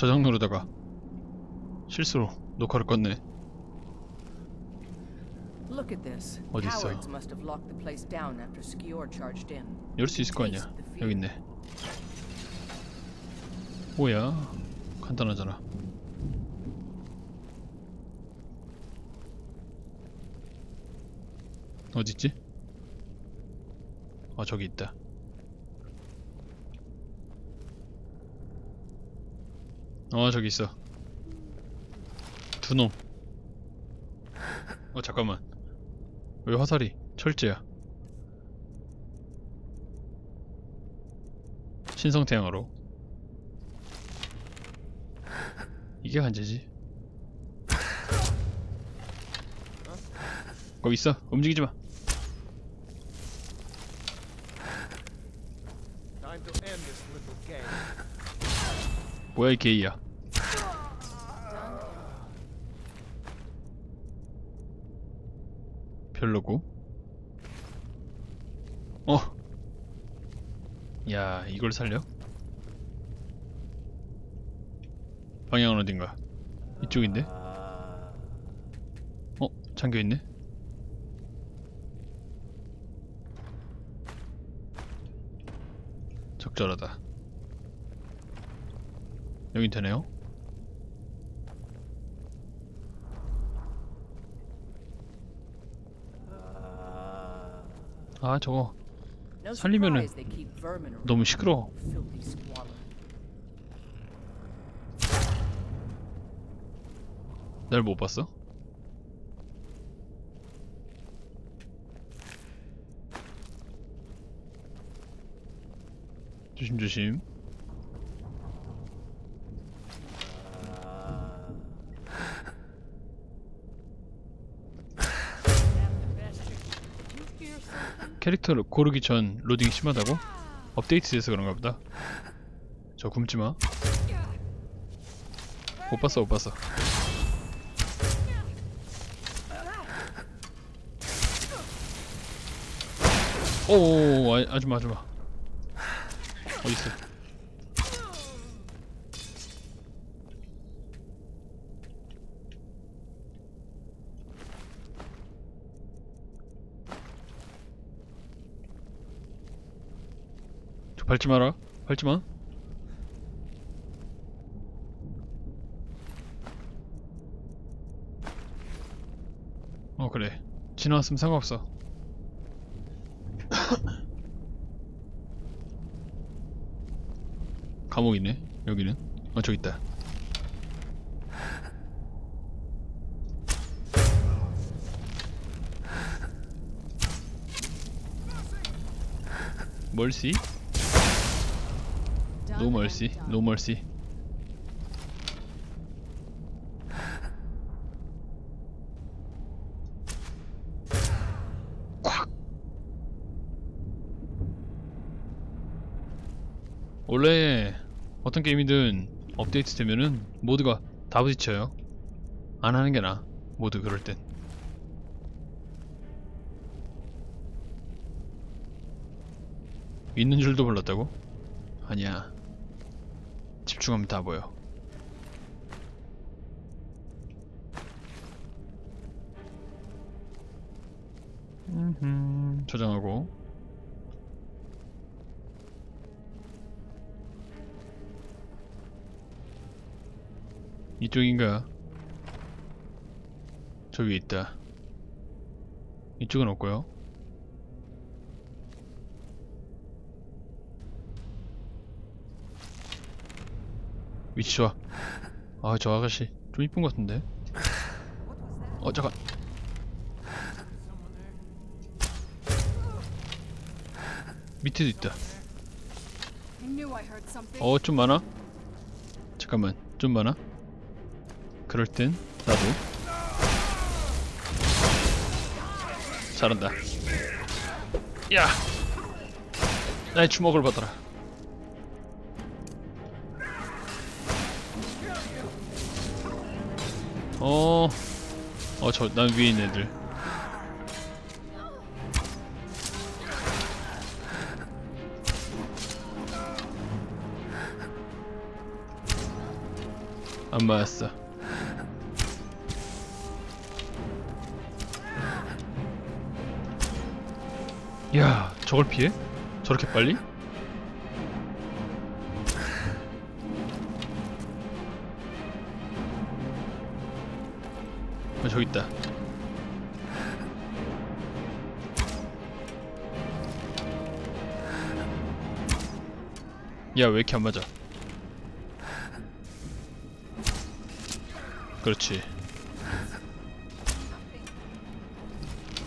저장 누르다가 실수로 녹화를 껐네. Look at this. 어디 있어? Cowards must have locked the place down after Skior charged in. 열 수 있을 거 아니야. 여기 있네. 뭐야? 간단하잖아. 어디 있지? 아 저기 있다. 어 저기 있어. 두 놈. 어 잠깐만. 왜 화살이 철제야? 신성태양으로 이게 관제지 거기 있어 움직이지 마 뭐야 이 게이야 별로고 어. 야 이걸 살려? 방향은 어딘가? 이쪽인데? 어? 잠겨있네? 적절하다 여긴 되네요? 아 저거 살리면은. 너무 시끄러워. 날 못 봤어? 조심조심 캐릭터를 고르기 전 로딩이 심하다고? 업데이트돼서 그런가 보다. 저 굶지마. 못 봤어 못 봤어. 오오오 아, 아줌마 아줌마. 어딨어 밟지 마라. 밟지 마. 어 그래. 지나왔으면 상관없어. 감옥이네 여기는. 어 저기 있다. 멀시 노 멀시 노 멀시 콱 원래 어떤 게임이든 업데이트 되면은 모드가 다 부딪혀요. 안 하는 게 나아 모두 그럴 땐. 있는 줄도 몰랐다고? 아니야 집중하면 다 보여 음흠, 저장하고 이쪽인가? 저기 있다. 이쪽은 없고요. 위치 좋아. 아, 저 아가씨 좀 이쁜 것 같은데. 어, 잠깐. 밑에도 있다. 어, 좀 많아? 잠깐만, 좀 많아? 그럴 땐 나도 잘한다. 야, 나의 주먹을 받아라. 어, 어, 저, 난 위에 있는 애들. 안 맞았어. 야, 저걸 피해? 저렇게 빨리? 저기 있다. 야, 왜 이렇게 안 맞아? 그렇지.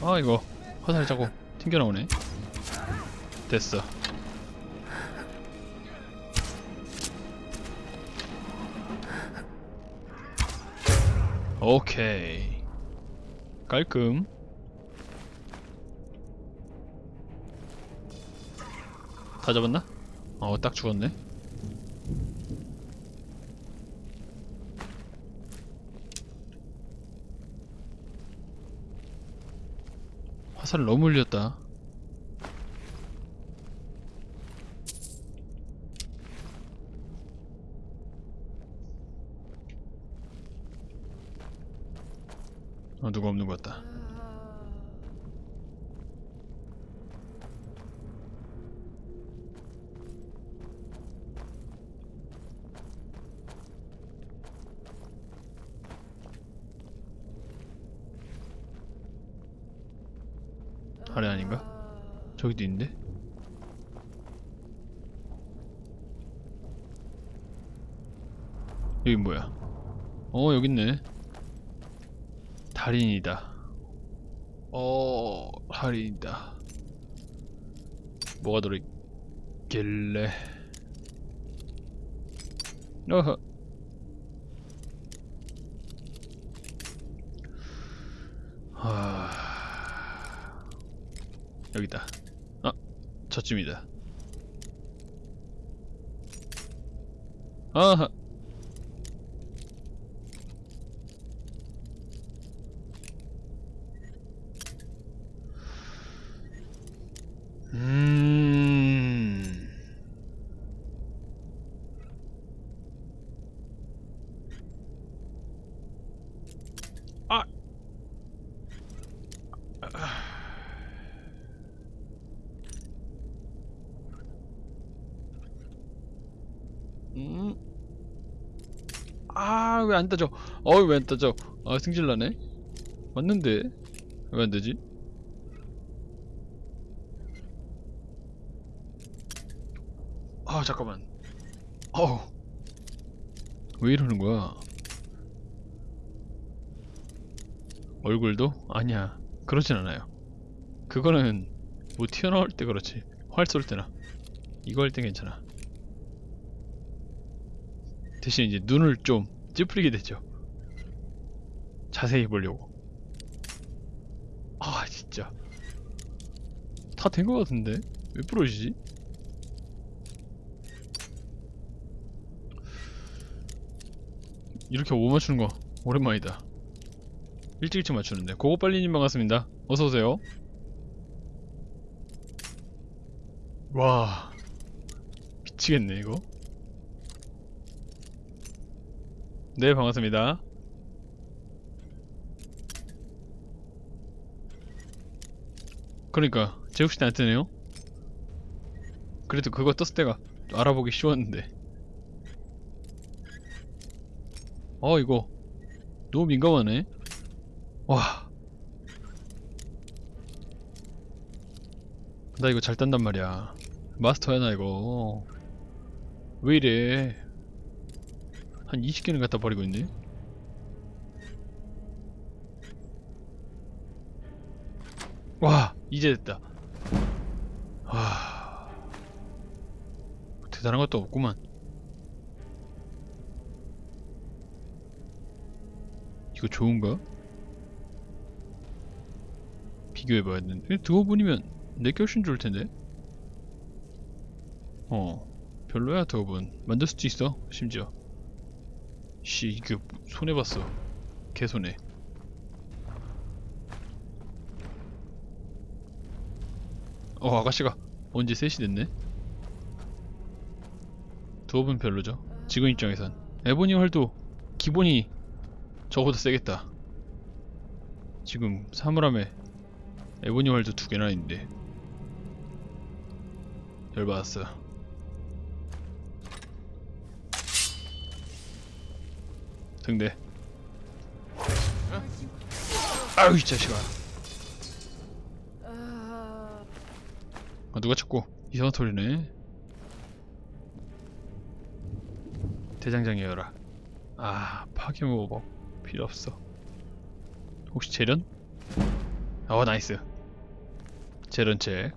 아, 이거 화살이 자꾸 튕겨 나오네. 됐어. 오케이. 깔끔. 다 잡았나? 어, 딱 죽었네. 화살 너무 흘렸다. 어, 누가 없는 것 같다. 아래 아닌가? 저기도 있는데? 여기 뭐야? 어 여기 있네. 달인이다. 어 달인이다. 뭐가 들어있길래? 어허. 하... 여기다. 아, 저쯤이다. 아하. 음. 아. 음. 아, 왜 안 따져? 어, 왜안 따져? 아, 승질 나네. 맞는데. 왜 안 되지? 아, 잠깐만. 어우. 왜 이러는 거야? 얼굴도? 아니야. 그러진 않아요. 그거는 뭐 튀어나올 때 그렇지. 활 쏠 때나. 이거 할땐 괜찮아. 대신 이제 눈을 좀 찌푸리게 되죠. 자세히 보려고. 아 진짜 다 된 것 같은데 왜 부러지지? 이렇게 못 맞추는 거 오랜만이다. 일찍 일찍 맞추는데 고고 빨리님 반갑습니다. 어서 오세요. 와 미치겠네 이거. 네 반갑습니다. 그러니까 제국시대 안 뜨네요. 그래도 그거 떴을 때가 알아보기 쉬웠는데. 어 이거 너무 민감하네. 와. 나 이거 잘 딴단 말이야. 마스터야 나 이거. 왜 이래? 한 20개는 갖다 버리고 있네. 와 이제 됐다. 와 대단한 것도 없구만. 이거 좋은가? 비교해봐야 되는데 두어 분이면 내게 훨씬 좋을 텐데. 어 별로야 두어 분 만들 수도 있어 심지어. 씨 이거 손해 봤어. 개 손해. 어 아가씨가 언제 셋이 됐네? 분 별로죠. 직원 입장에선 에보니 활도 기본이 저보다 세겠다. 지금 사물함에 에보니 활도 두 개나 있는데 열받았어. 등대. 아유 이 자식아. 아, 누가 자꾸 이상한 소리네. 대장장이여라. 아 파괴모법 필요 없어. 혹시 재련? 어 나이스. 재련 책.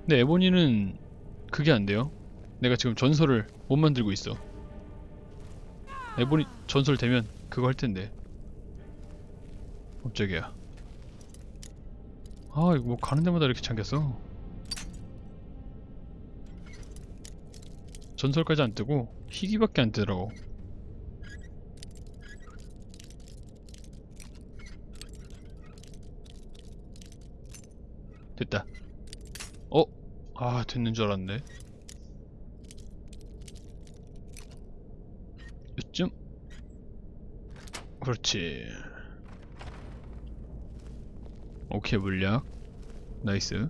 근데 에보니는 그게 안 돼요. 내가 지금 전설을 못 만들고 있어. 에보니 전설 되면 그거 할 텐데. 깜짝이야. 아 이거 뭐 가는 데마다 이렇게 잠겼어 전설까지 안 뜨고 희귀밖에 안 뜨더라고 됐다 어? 아 됐는 줄 알았네 요쯤 그렇지. 오케이 물약. 나이스.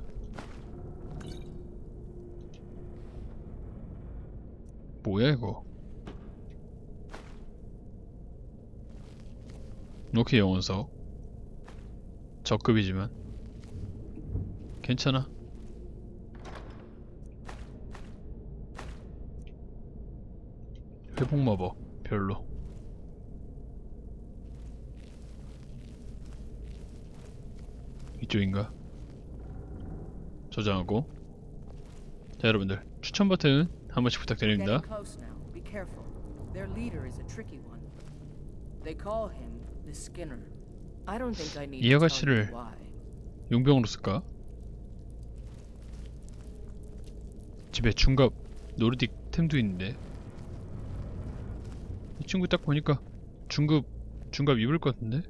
뭐야 이거? 오케이 영원석. 적급이지만. 괜찮아. 회복 마법 별로 이쪽인가? 저장하고 자 여러분들 추천 버튼 한 번씩 부탁드립니다. Their leader is a tricky one. They call him the Skinner. I don't think I need 이 아가씨를 why. 용병으로 쓸까? 집에 중갑 노르딕 템도 있는데 이 친구 딱 보니까 중급 중갑 입을 것 같은데?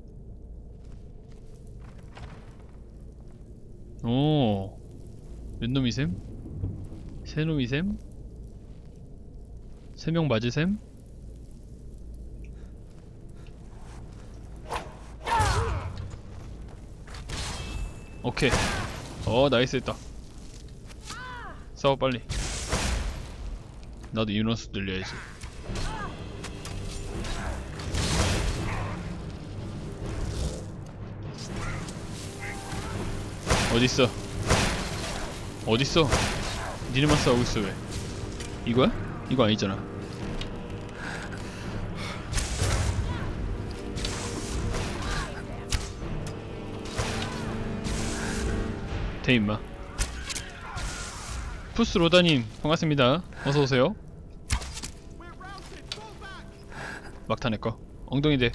오, 몇 놈이셈? 세 놈이셈? 세 명 맞으셈? 오케이. 어, 나이스 했다. 싸워 빨리. 나도 유너스 늘려야지. 어딨어? 어딨어? 니네만 싸우고 있어 왜? 이거야? 이거 아니잖아. 대 임마. 푸스 로다님 반갑습니다. 어서 오세요. 막타 내꺼 엉덩이 대.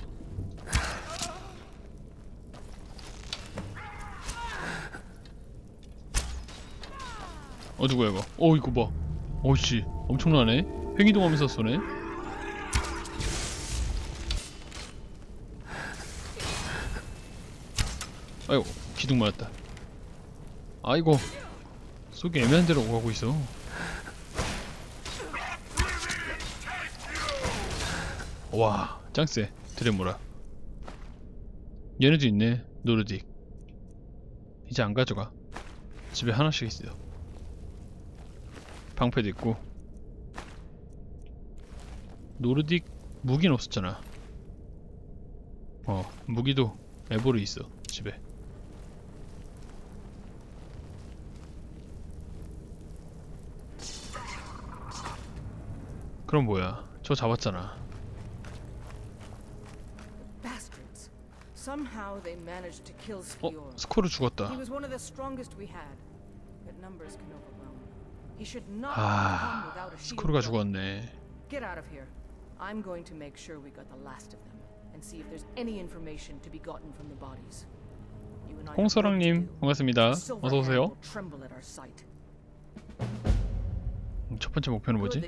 어 누구야 이거? 어 이거 봐. 어이씨 엄청나네. 횡이동하면서 쏘네. 아이고 기둥 맞았다. 아이고 쏘기 애매한 데로 오가고 있어. 와 짱세 드레모라. 얘네도 있네 노르딕. 이제 안 가져가. 집에 하나씩 있어. 방패도 있고. 노르딕 무기는 없었잖아. 어 무기도 에보르 있어 집에. 그럼 뭐야? 저 잡았잖아. Somehow they managed to kill 어? Skior. 스코르 죽었다. He was one of the strongest we had, but numbers can overwhelm. He should not have 아, though. 죽었네. Get out of here. I'm going to make sure we got the last of them and see if there's any information to be gotten from the bodies. 반갑습니다. Silverhand 어서 오세요. 음, 첫 번째 목표는 뭐지?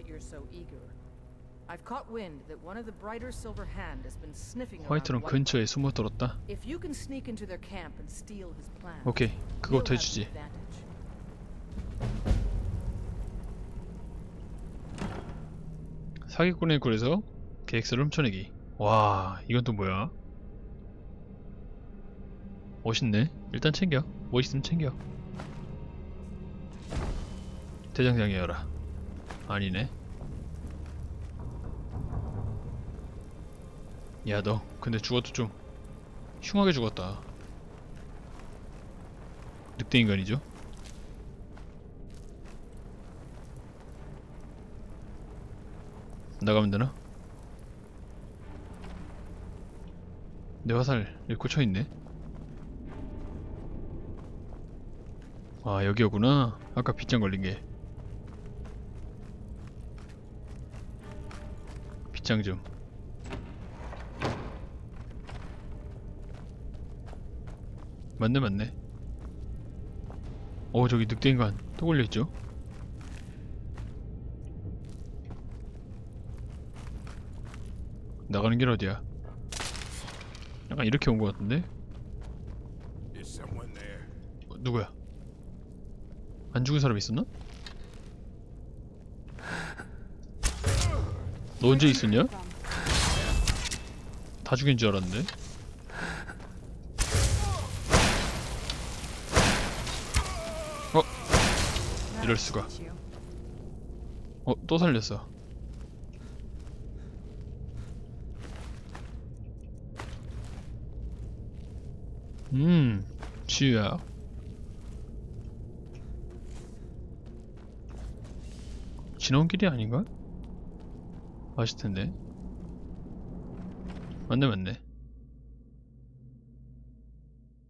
I've caught wind that one of the brighter silver hand has been sniffing White 근처에 숨어 들었다. If you can sneak into their camp and steal his plan, 오케이, 그것도 해주지. the advantage. 사기꾼의 굴에서 계획서를 훔쳐내기. 와, 이건 또 뭐야? 멋있네. 일단 챙겨. 멋있으면 챙겨. 대장장이여라. 아니네. 야, 너 근데 죽어도 좀 흉하게 죽었다. 늑대 인간이죠? 나가면 되나? 내 화살 여기 꽂혀있네. 아 여기였구나. 아까 빗장 걸린게. 빗장 좀. 맞네 맞네. 어 저기 늑대인간 또 걸려있죠 나가는 길 어디야 약간 이렇게 온 것 같은데? 어, 누구야? 안 죽은 사람 있었나? 너 언제 있었냐? 다 죽인 줄 알았는데. 어, 이럴 수가. 어, 또 살렸어. 음, 지우야. 지나온 길이 아닌가? 맛있 텐데. 맞네, 맞네.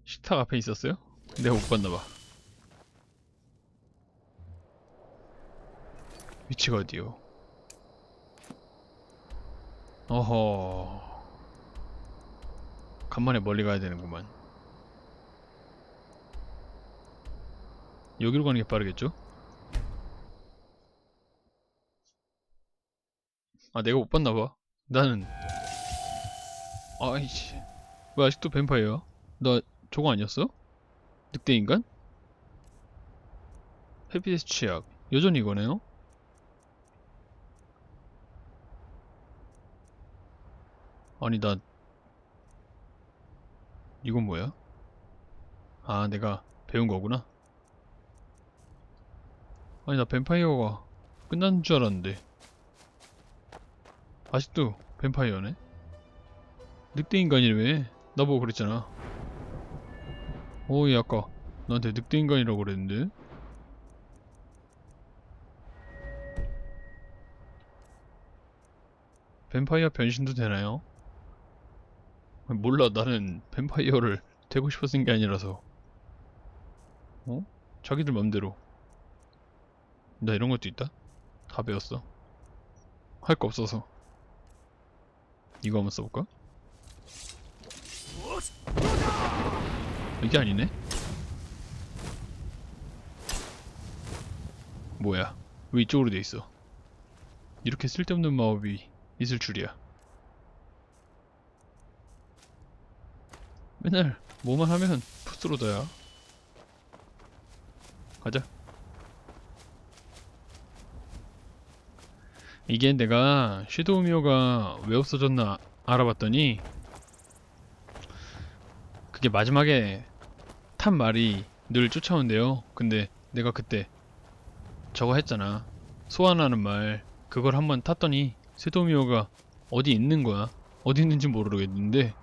식탁 앞에 있었어요? 내가 못 봤나봐. 위치가 어디요? 어허. 간만에 멀리 가야 되는구만. 여기로 가는 게 빠르겠죠? 아, 내가 못 봤나봐. 나는. 아이씨. 왜 아직도 뱀파이어야? 나 저거 아니었어? 늑대 인간? 헤비데스 취약. 여전히 이거네요? 아니 나 이건 뭐야? 아 내가 배운 거구나 아니 나 뱀파이어가 끝난 줄 알았는데 아직도 뱀파이어네? 늑대 인간이라며 나보고 그랬잖아 어이 아까 나한테 늑대 인간이라고 그랬는데 뱀파이어 변신도 되나요? 몰라 나는 뱀파이어를 되고 싶어 쓴게 아니라서 어? 자기들 맘대로 나 이런 것도 있다? 다 배웠어. 할 거 없어서. 이거 한번 써볼까? 이게 아니네? 뭐야? 왜 이쪽으로 돼 있어? 이렇게 쓸데없는 마법이 있을 줄이야. 맨날 뭐만 하면 푸스로더야. 가자 이게 내가 섀도우 미어가 왜 없어졌나 알아봤더니 그게 마지막에 탄 말이 늘 쫓아온대요. 근데 내가 그때 저거 했잖아. 소환하는 말 그걸 한번 탔더니 섀도우 미어가 어디 있는 거야? 어디 있는지 모르겠는데.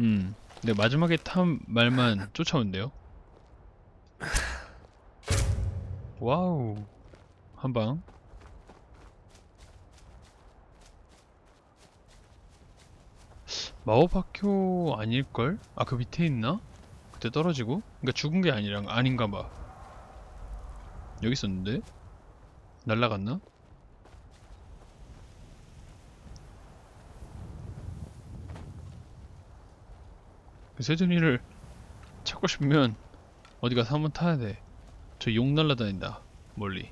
음, 네 마지막에 탄 말만 쫓아온대요. 와우, 한 방. 마법학교 아닐걸? 아, 그 밑에 있나? 그때 떨어지고? 그니까 죽은 게 아니라, 아닌가 봐. 여기 있었는데? 날라갔나? 그 세준이를 찾고 싶으면 어디 가서 한번 타야 돼. 저용 날라다닌다. 멀리.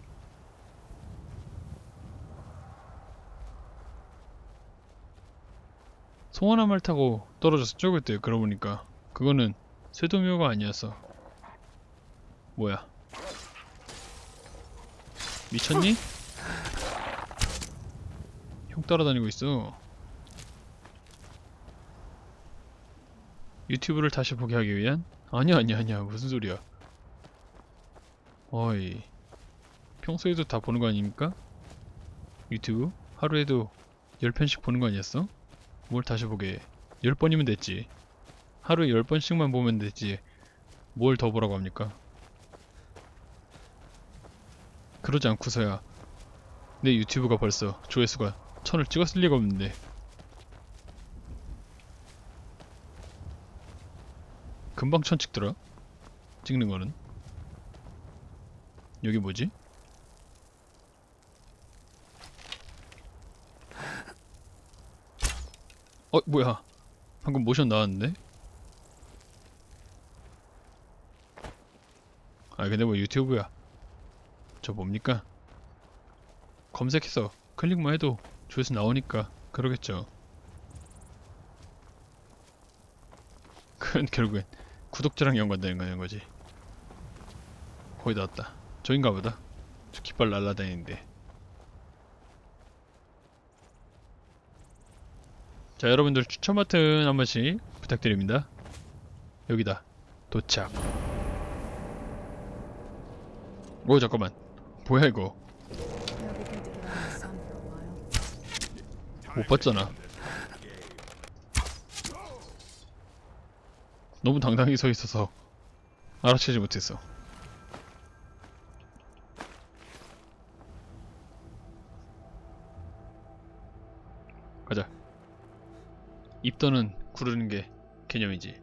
송환한 말 타고 떨어졌었죠 그때 그러고 보니까 그거는 쇠도미호가 아니었어. 뭐야? 미쳤니? 형 따라다니고 있어. 유튜브를 다시 보게 하기 위한? 아니야 아니야 아니야 무슨 소리야. 어이 평소에도 다 보는 거 아닙니까? 유튜브? 하루에도 10편씩 보는 거 아니었어? 뭘 다시 보게 해. 10번이면 됐지. 하루에 10번씩만 보면 되지. 뭘 더 보라고 합니까? 그러지 않고서야 내 유튜브가 벌써 조회수가 천을 찍었을 리가 없는데 금방 천 찍더라 찍는 거는 여기 뭐지? 어 뭐야 방금 모션 나왔는데? 아 근데 뭐 유튜브야 저 뭡니까? 검색해서 클릭만 해도 조회수 나오니까 그러겠죠 그건 결국엔 구독자랑 연관되는 거지 거의 다 왔다 저인가 보다. 저 깃발 날라다니는데. 자 여러분들 추천 버튼 한 번씩 부탁드립니다. 여기다. 도착. 오 잠깐만. 뭐야 이거. 못 봤잖아. 너무 당당히 서 있어서 알아채지 못했어 입더는 구르는 게 개념이지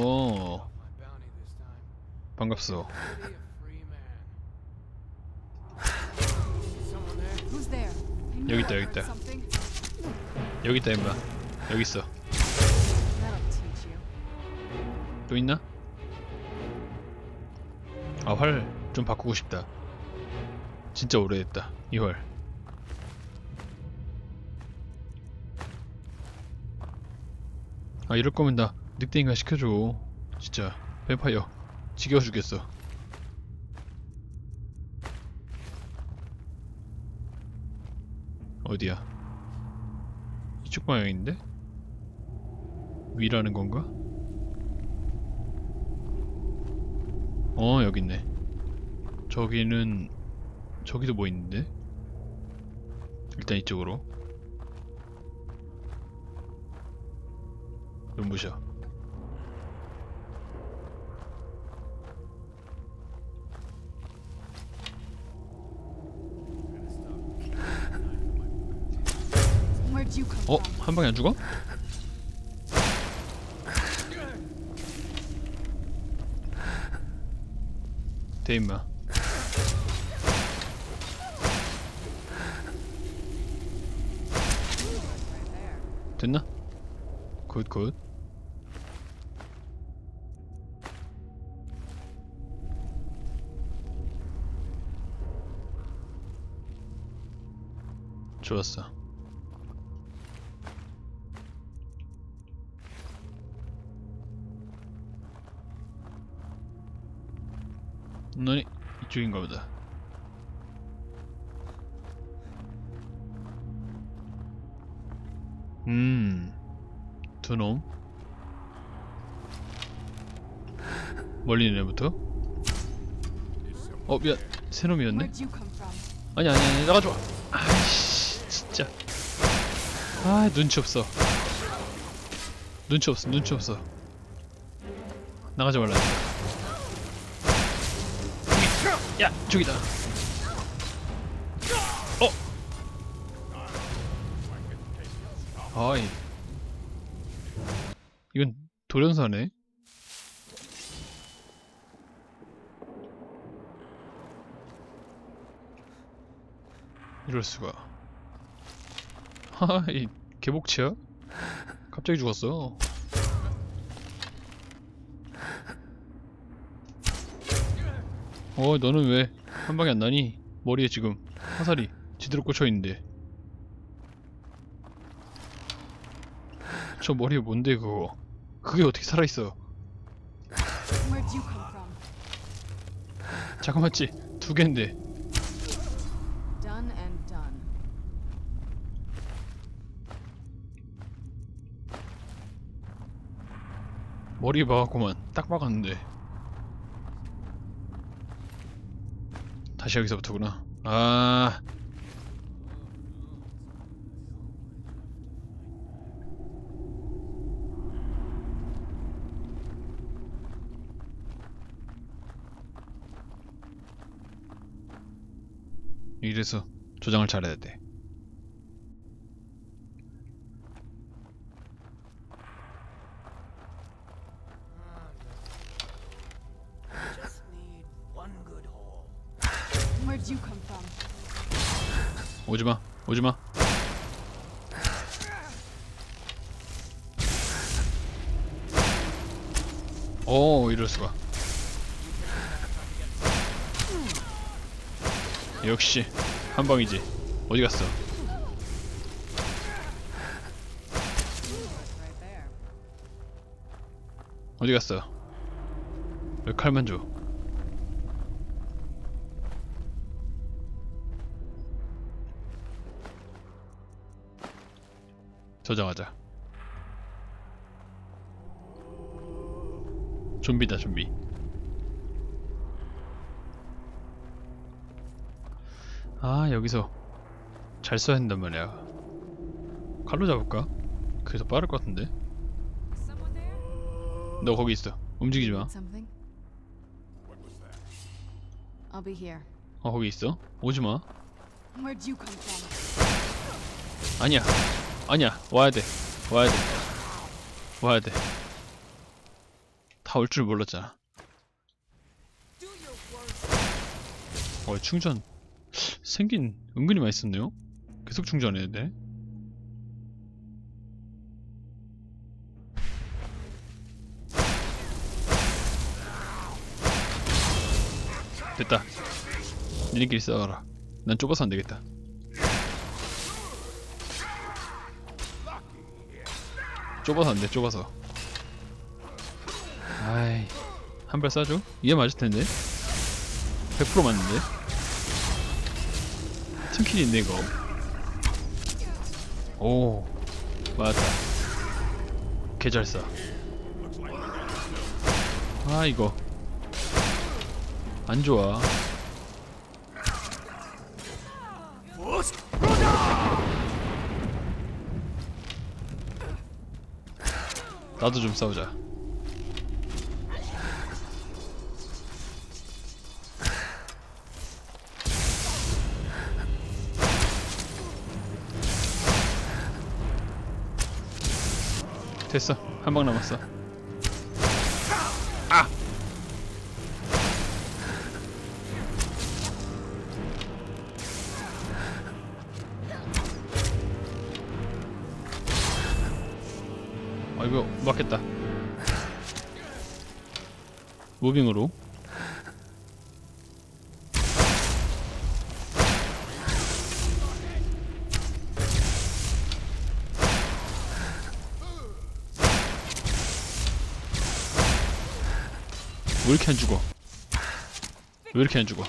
오. 반갑소 여기 있다, 여기 있다. 여기 있다 임마 여기 있어. 또 있나? 아 활 좀 바꾸고 싶다. 진짜 오래됐다 이 활. 아 이럴 거면 나 늑대인간 시켜줘. 진짜. 뱀파이어. 지겨워 죽겠어. 어디야? 이쪽 방향인데? 위라는 건가? 어 여기 있네 저기는 저기도 뭐 있는데 일단 이쪽으로 눈부셔 어? 한 방에 안 죽어? 돼 임마 Right there. 됐 너니 이쪽인가 보다 음, 두 놈. 멀리 있는 애부터. 어, 미안. 세 놈이었네. 아니, 아니, 아니, 나가지 마. 아이씨, 진짜. 아, 눈치 없어. 눈치 없어, 눈치 없어. 나가지 말라. 야, 저기다. 어. 아이. 이건 돌연사네. 이럴 수가. 하이 개복치야? 갑자기 죽었어. 어 너는 왜 한 방에 안 나니? 머리에 지금 화살이 제대로 꽂혀 있는데. 저 머리에 뭔데 그거? 그게 어떻게 살아 있어? Where'd you come from? 잠깐만지 두 개인데. Done and done. 머리 박았구만. 딱 박았는데. 다시 여기서부터구나. 아. 이래서 조장을 잘해야 돼. 오지마, 오지마. 오, 이럴 수가. 역시 한 방이지. 어디 갔어? Right there. 어디 갔어? 왜 칼만 줘? 저장하자. 좀비다 좀비. 아 여기서 잘 써야 한단 말이야. 칼로 잡을까? 그게 더 빠를 것 같은데. 너 거기 있어. 움직이지 마. Something? What was that? I'll be here. 어 거기 있어. 오지 마. 아니야. 아니야. 와야 돼. 와야 돼. 와야 돼. 다 올 줄 몰랐잖아. 어 충전 생긴 은근히 맛있었네요. 계속 충전해야 돼. 됐다. 니네끼리 싸워라. 난 좁아서 안 되겠다. 좁아서 안 돼, 좁아서. 아이, 한 발 쏴줘? 이게 맞을 텐데. 100% 맞는데. 팀킬인데 이거. 오, 맞았다. 개잘 쏴. 아 이거 안 좋아. 나도 좀 싸우자. 됐어. 한 방 남았어. 무빙으로. 왜 이렇게 안 죽어? 왜 이렇게 안 죽어?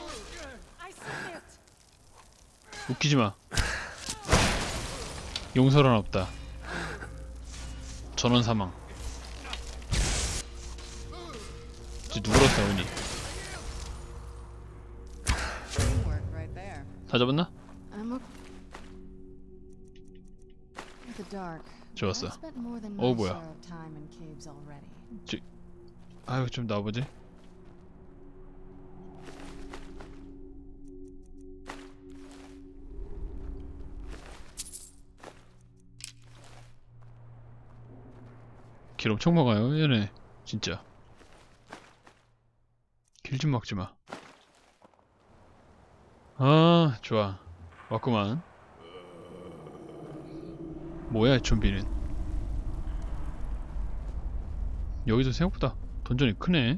웃기지 마. 용서란 없다. 전원 사망. Teamwork right there. 다 잡았나? 좋았어. 어, 뭐야. already. 아유 좀 나와보지. 길 엄청 먹어요 얘네 진짜. 길좀 먹지 마. 아 좋아 왔구만. 뭐야 이 좀비는. 여기도 생각보다 던전이 크네.